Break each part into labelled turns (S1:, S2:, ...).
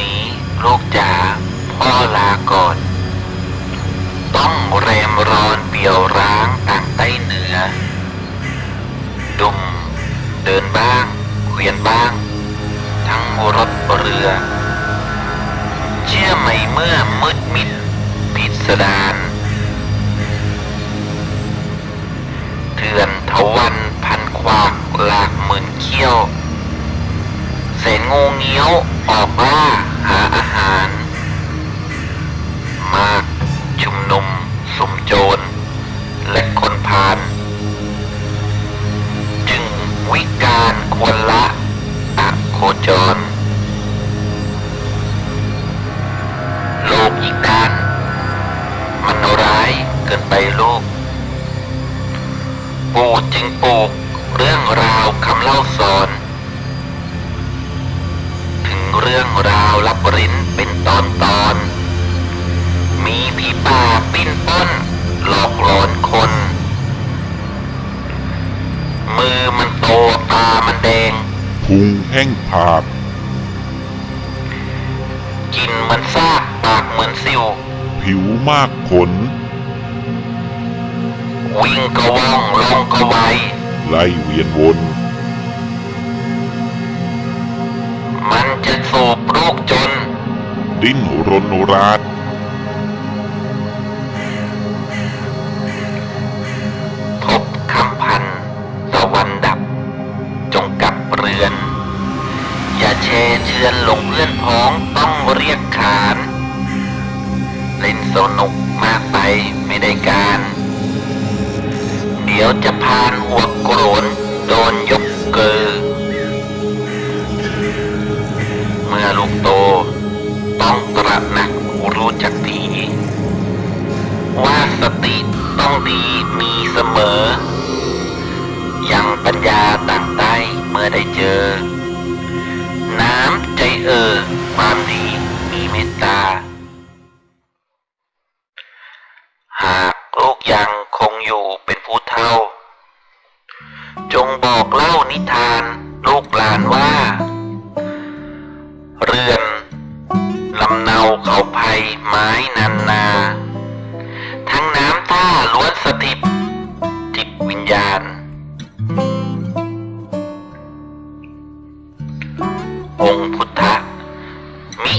S1: นี้ลูกจ๋าพ่อลาก่อน ต้องแรมรอนเปี่ยวร้างต่างใต้เหนือ ดุมเดินบ้างเวียนบ้าง ทั้งรถเรือ เชื่อไหมเมื่อมืดมิดพิสดารเถื่อนทวันพันควากหลากหมื่นเขี้ยว เสนงูเงี้ยวออกล่าหาอาหาร มากชุมนุมสุมโจร และคนพาลจึงวิการควรละอะโคจร โลกอีกด้าน มันร้ายเกินไปลูกปู่จึงปลูกเรื่องราวคำเล่าสอน เรื่องราวลับริ้นเป็นตอนตอน มีผีป่าปิ้นป้น หลอกหลอนคน มือมันโตตามันแดง
S2: พุงแห้งผาก
S1: กินเหมือนซากปากเหมือนสิว
S2: ผิวมากขน
S1: วิ่งก็ว่องลงก็ไว
S2: ไล่เวียนวน
S1: มัน
S2: ดิ้นรนราด
S1: พบคำพันตะวันดับ จงกลับเรือน อย่าเชเชือนหลงเพื่อนพ้องต้องเรียกขาน เล่นสนุกมากไปไม่ได้การ เดี๋ยวจะพานหัวโกรนโดนยกเกอเมื่อลูกโต ต้องตระหนักรู้จักดีว่าสติต้องดีมีเสมอ ยังปัญญาต่างใต้เมื่อได้เจอ น้ำใจเออความดีมีเมตตา หากลูกยังคงอยู่เป็นผู้เท่า จงบอกเล่านิทาน ลูกหลานว่า เนาเขาภัยไม้นันนา ทั้งน้ำท่าล้วนสถิต จิตวิญญาณ องค์พุทธะ มิ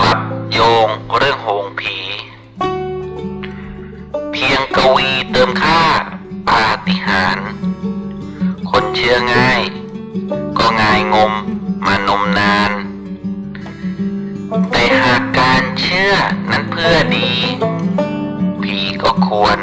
S1: รับโยงเรื่องโหงผี เพียงกวีเติมค่าปาฏิหาริย์คนเชื่อง่าย ก็ง่ายงม เมื่อดีผีก็ควร